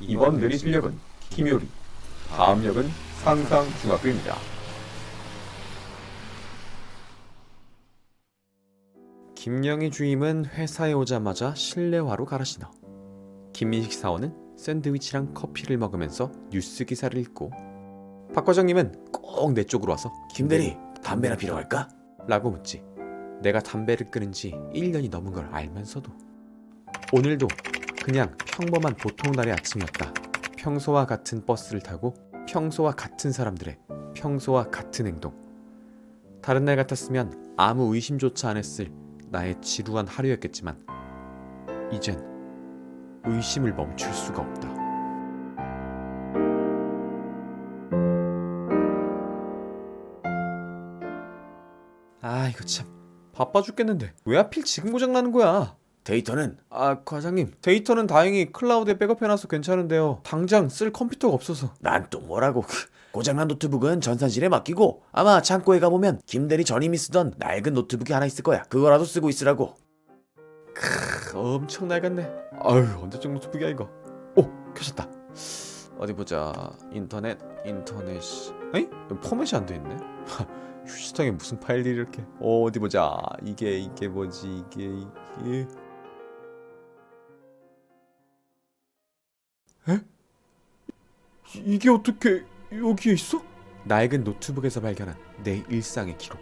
이번 내리실 역은 김요리, 다음 역은 상상중학교입니다. 김영희 주임은 회사에 오자마자 실내화로 갈아 신어. 김민식 사원은 샌드위치랑 커피를 먹으면서 뉴스 기사를 읽고 박 과장님은 꼭 내 쪽으로 와서 김대리 담배나 피러 갈까? 라고 묻지. 내가 담배를 끊은 지 1년이 넘은 걸 알면서도 오늘도 그냥 평범한 보통 날의 아침이었다. 평소와 같은 버스를 타고 평소와 같은 사람들의 평소와 같은 행동. 다른 날 같았으면 아무 의심조차 안 했을 나의 지루한 하루였겠지만 이젠 의심을 멈출 수가 없다. 아 이거 참 바빠 죽겠는데 왜 하필 지금 고장 나는 거야? 데이터는? 아 과장님. 데이터는 다행히 클라우드에 백업해놔서 괜찮은데요. 당장 쓸 컴퓨터가 없어서. 난 또 뭐라고. 고장난 노트북은 전산실에 맡기고 아마 창고에 가보면 김대리 전임이 쓰던 낡은 노트북이 하나 있을 거야. 그거라도 쓰고 있으라고. 크, 엄청 낡았네. 아유 언제적 노트북이야 이거? 오 켜졌다. 어디 보자. 인터넷 인터넷 에이? 포맷이 안 돼 있네? 휴지통에 무슨 파일들이 이렇게. 어, 어디 보자. 이게 이게 뭐지? 이게 이게 에? 이- 이게 어떻게 여기에 있어? 낡은 노트북에서 발견한 내 일상의 기록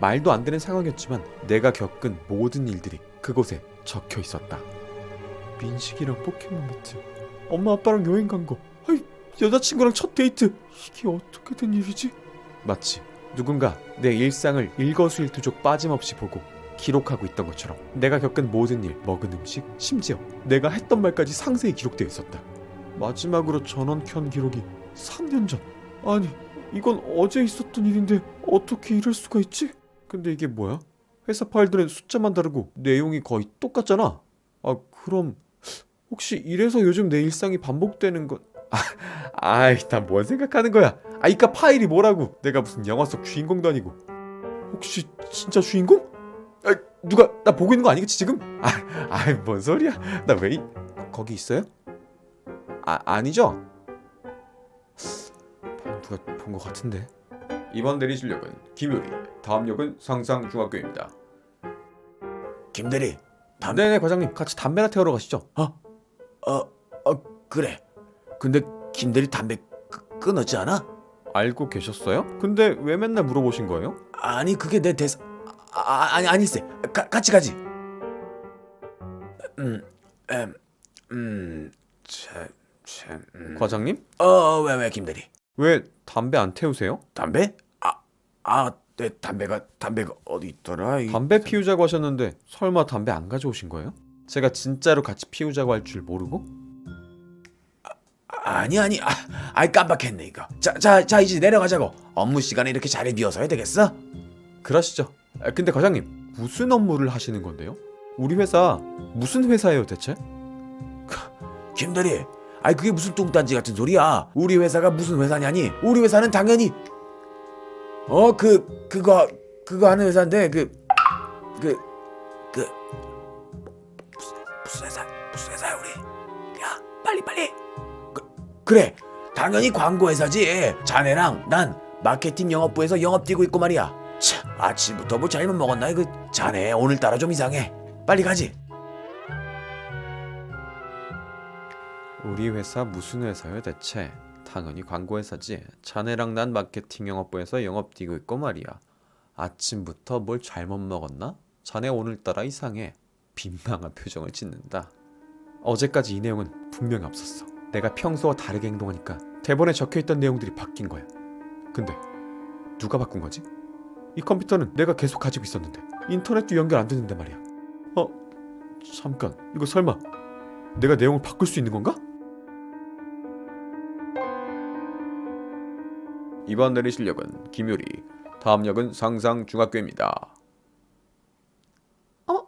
말도 안 되는 상황이었지만 내가 겪은 모든 일들이 그곳에 적혀 있었다. 민식이랑 포켓몬 매트, 엄마 아빠랑 여행 간 거, 아이, 여자친구랑 첫 데이트. 이게 어떻게 된 일이지? 마치 누군가 내 일상을 일거수일투족 빠짐없이 보고 기록하고 있던 것처럼 내가 겪은 모든 일, 먹은 음식, 심지어 내가 했던 말까지 상세히 기록되어 있었다. 마지막으로 전원 켠 기록이 3년 전. 아니, 이건 어제 있었던 일인데 어떻게 이럴 수가 있지? 근데 이게 뭐야? 회사 파일들은 숫자만 다르고 내용이 거의 똑같잖아. 아 그럼 혹시 이래서 요즘 내 일상이 반복되는 건? 아, 아이 난뭔 생각하는 거야? 아 이까 파일이 뭐라고? 내가 무슨 영화 속 주인공도 아니고. 혹시 진짜 주인공? 아 누가 나 보고 있는 거 아니겠지 지금? 아, 아이 뭔 소리야? 나왜 이... 거기 있어요? 아 아니죠? 누가 본 것 같은데. 이번 내리실 역은 김요리, 다음 역은 상상중학교입니다. 김대리 담배 네네 과장님 같이 담배나 태우러 가시죠. 어, 어 그래 근데 김대리 담배 끄- 끊었지 않아? 알고 계셨어요? 근데 왜 맨날 물어보신 거예요? 아니 그게 내 대사 아, 아, 아니 아니세 가, 같이 가지 음, 음음참 참 음. 과장님? 어 왜 왜 김대리 왜 담배 안 태우세요? 담배? 아 아 내 담배가 담배가 어디 있더라 이- 담배 피우자고 하셨는데 설마 담배 안 가져오신 거예요? 제가 진짜로 같이 피우자고 할 줄 모르고? 아니 아니 아, 아이 깜빡했네 이거 자자 자 이제 내려가자고 업무 시간에 이렇게 자리 비워서야 되겠어? 그러시죠. 아, 근데 과장님 무슨 업무를 하시는 건데요? 우리 회사 무슨 회사예요 대체? 김대리 아이 그게 무슨 뚱딴지 같은 소리야? 우리 회사가 무슨 회사냐니? 우리 회사는 당연히 어 그 그거 그거 하는 회사인데 그 그 그 무슨 무슨 회사 무슨 회사야 우리? 야 빨리 빨리! 그, 그래. 당연히 광고 회사지. 자네랑 난 마케팅 영업부에서 영업 뛰고 있고 말이야. 참 아침부터 뭐 잘못 먹었나? 그 자네 오늘따라 좀 이상해. 빨리 가지 우리 회사 무슨 회사요 대체? 당연히 광고 회사지. 자네랑 난 마케팅 영업부에서 영업 뛰고 있고 말이야. 아침부터 뭘 잘못 먹었나? 자네 오늘따라 이상해. 민망한 표정을 짓는다. 어제까지 이 내용은 분명히 없었어. 내가 평소와 다르게 행동하니까 대본에 적혀있던 내용들이 바뀐 거야. 근데 누가 바꾼 거지? 이 컴퓨터는 내가 계속 가지고 있었는데 인터넷도 연결 안 되는데 말이야. 어? 잠깐 이거 설마 내가 내용을 바꿀 수 있는 건가? 이번 내리실 역은 김요리, 다음 역은 상상중학교입니다. 어?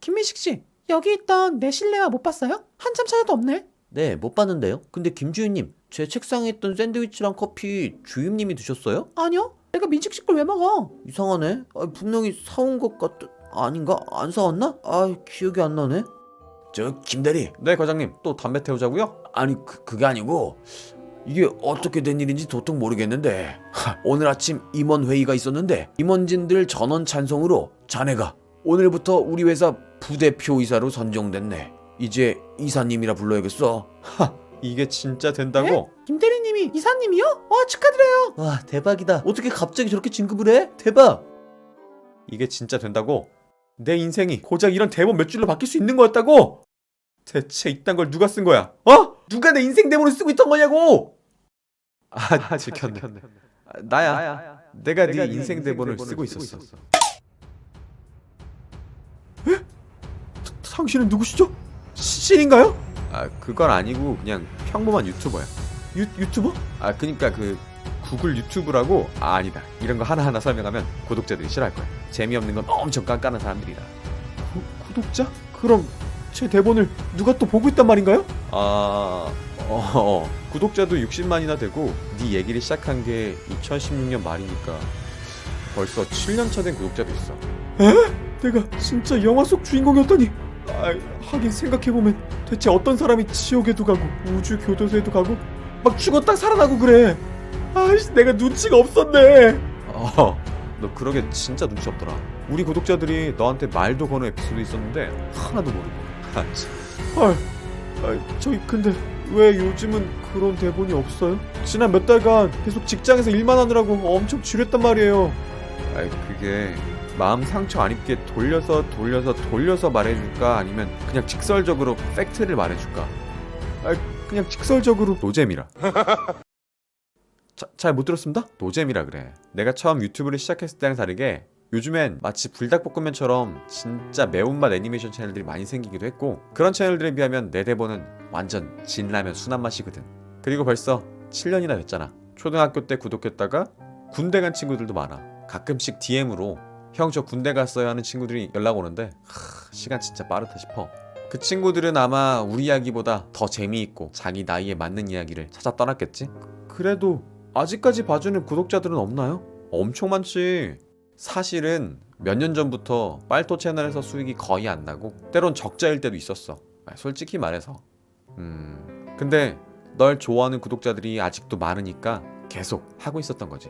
김민식 씨, 여기 있던 내 실내화 못 봤어요? 한참 찾아도 없네. 네, 못 봤는데요. 근데 김주임님, 제 책상에 있던 샌드위치랑 커피 주임님이 드셨어요? 아니요. 내가 민식 씨 걸 왜 먹어? 이상하네. 아, 분명히 사온 것 같... 아닌가? 안 사왔나? 아, 기억이 안 나네. 저 김대리 네 과장님 또 담배 태우자고요? 아니 그, 그게 아니고 이게 어떻게 된 일인지 도통 모르겠는데 하, 오늘 아침 임원 회의가 있었는데 임원진들 전원 찬성으로 자네가 오늘부터 우리 회사 부대표 이사로 선정됐네. 이제 이사님이라 불러야겠어. 이게 진짜 된다고? 김 대리님이 이사님이요? 와 축하드려요. 와 대박이다. 어떻게 갑자기 저렇게 진급을 해? 대박. 이게 진짜 된다고? 내 인생이 고작 이런 대본 몇 줄로 바뀔 수 있는 거였다고? 대체 이딴 걸 누가 쓴 거야? 어? 누가 내 인생 대본을 쓰고 있던 거냐고? 아, 지켰네. 아, 나야. 내가 네 인생 대본을 쓰고 있었어. 에? 당신은 누구시죠? 시- 신인가요? 아, 그건 아니고 그냥 평범한 유튜버야. 유, 유튜버? 아, 그니까 그 구글 유튜브라고? 아, 아니다. 이런 거 하나하나 설명하면 구독자들이 싫어할 거야. 재미없는 건 엄청 깐깐한 사람들이다. 구, 구독자? 그럼 제 대본을 누가 또 보고 있단 말인가요? 아, 어, 어. 구독자도 60만이나 되고 네 얘기를 시작한 게 2016년 말이니까 벌써 7년 차 된 구독자도 있어. 에? 내가 진짜 영화 속 주인공이었다니. 아, 하긴 생각해보면 대체 어떤 사람이 지옥에도 가고 우주 교도소에도 가고 막 죽었다 살아나고 그래. 아이씨, 내가 눈치가 없었네. 어, 너 그러게 진짜 눈치 없더라. 우리 구독자들이 너한테 말도 거는 에피소드 있었는데 하나도 모르고. 아, 참. 헐. 아, 저기 근데 왜 요즘은 그런 대본이 없어요? 지난 몇 달간 계속 직장에서 일만 하느라고 엄청 지렸단 말이에요. 아, 그게 마음 상처 안 입게 돌려서 돌려서 돌려서 말해줄까 아니면 그냥 직설적으로 팩트를 말해줄까? 아, 그냥 직설적으로 노잼이라. 잘 못 들었습니다. 노잼이라 그래. 내가 처음 유튜브를 시작했을 때랑 다르게 요즘엔 마치 불닭볶음면처럼 진짜 매운맛 애니메이션 채널들이 많이 생기기도 했고 그런 채널들에 비하면 내 대본은 완전 진라면 순한 맛이거든. 그리고 벌써 7년이나 됐잖아. 초등학교 때 구독했다가 군대 간 친구들도 많아. 가끔씩 DM으로 형 저 군대 갔어요 하는 친구들이 연락 오는데 하, 시간 진짜 빠르다 싶어. 그 친구들은 아마 우리 이야기보다 더 재미있고 자기 나이에 맞는 이야기를 찾아 떠났겠지? 그래도 아직까지 봐주는 구독자들은 없나요? 엄청 많지. 사실은 몇 년 전부터 빨토 채널에서 수익이 거의 안 나고 때론 적자일 때도 있었어. 아, 솔직히 말해서. 음. 근데 널 좋아하는 구독자들이 아직도 많으니까 계속 하고 있었던 거지.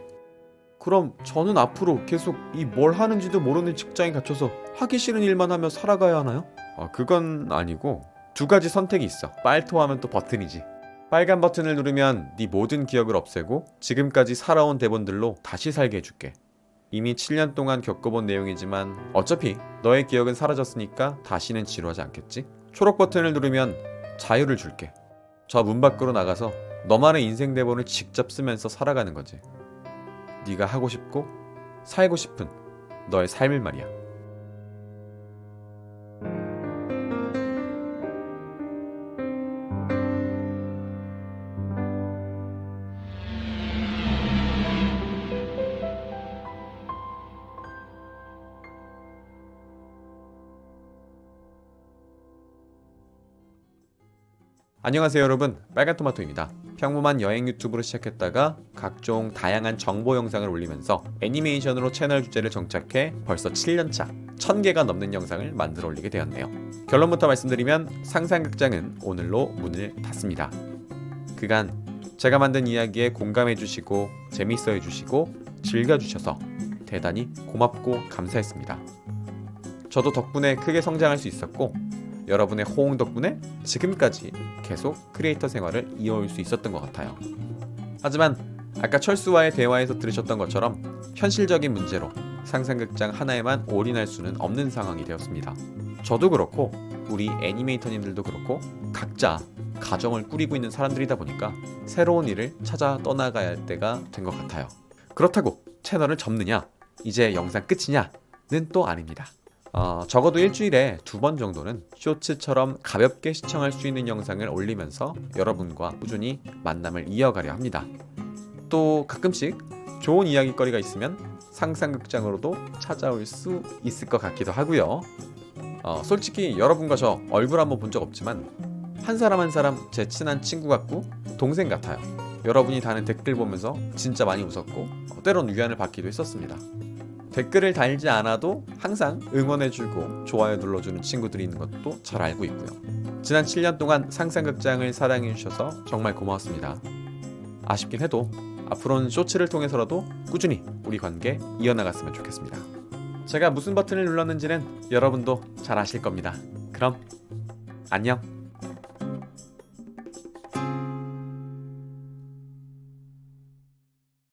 그럼 저는 앞으로 계속 이 뭘 하는지도 모르는 직장에 갇혀서 하기 싫은 일만 하며 살아가야 하나요? 아, 그건 아니고 두 가지 선택이 있어. 빨토 하면 또 버튼이지. 빨간 버튼을 누르면 네 모든 기억을 없애고 지금까지 살아온 대본들로 다시 살게 해줄게. 이미 7년 동안 겪어본 내용이지만 어차피 너의 기억은 사라졌으니까 다시는 지루하지 않겠지? 초록 버튼을 누르면 자유를 줄게. 저 문 밖으로 나가서 너만의 인생 대본을 직접 쓰면서 살아가는 거지. 네가 하고 싶고 살고 싶은 너의 삶을 말이야. 안녕하세요 여러분. 빨간토마토입니다. 평범한 여행 유튜브로 시작했다가 각종 다양한 정보 영상을 올리면서 애니메이션으로 채널 주제를 정착해 벌써 7년차 1000개가 넘는 영상을 만들어 올리게 되었네요. 결론부터 말씀드리면 상상극장은 오늘로 문을 닫습니다. 그간 제가 만든 이야기에 공감해 주시고 재밌어 해 주시고 즐겨 주셔서 대단히 고맙고 감사했습니다. 저도 덕분에 크게 성장할 수 있었고 여러분의 호응 덕분에 지금까지 계속 크리에이터 생활을 이어올 수 있었던 것 같아요. 하지만 아까 철수와의 대화에서 들으셨던 것처럼 현실적인 문제로 상상극장 하나에만 올인할 수는 없는 상황이 되었습니다. 저도 그렇고 우리 애니메이터님들도 그렇고 각자 가정을 꾸리고 있는 사람들이다 보니까 새로운 일을 찾아 떠나가야 할 때가 된 것 같아요. 그렇다고 채널을 접느냐, 이제 영상 끝이냐는 또 아닙니다. 어, 적어도 일주일에 두 번 정도는 쇼츠처럼 가볍게 시청할 수 있는 영상을 올리면서 여러분과 꾸준히 만남을 이어가려 합니다. 또 가끔씩 좋은 이야기거리가 있으면 상상극장으로도 찾아올 수 있을 것 같기도 하고요. 어, 솔직히 여러분과 저 얼굴 한번 본 적 없지만 한 사람 한 사람 제 친한 친구 같고 동생 같아요. 여러분이 다는 댓글 보면서 진짜 많이 웃었고 어, 때론 위안을 받기도 했었습니다. 댓글을 달지 않아도 항상 응원해주고 좋아요 눌러주는 친구들이 있는 것도 잘 알고 있고요. 지난 7년 동안 상상극장을 사랑해주셔서 정말 고마웠습니다. 아쉽긴 해도 앞으로는 쇼츠를 통해서라도 꾸준히 우리 관계 이어나갔으면 좋겠습니다. 제가 무슨 버튼을 눌렀는지는 여러분도 잘 아실 겁니다. 그럼 안녕.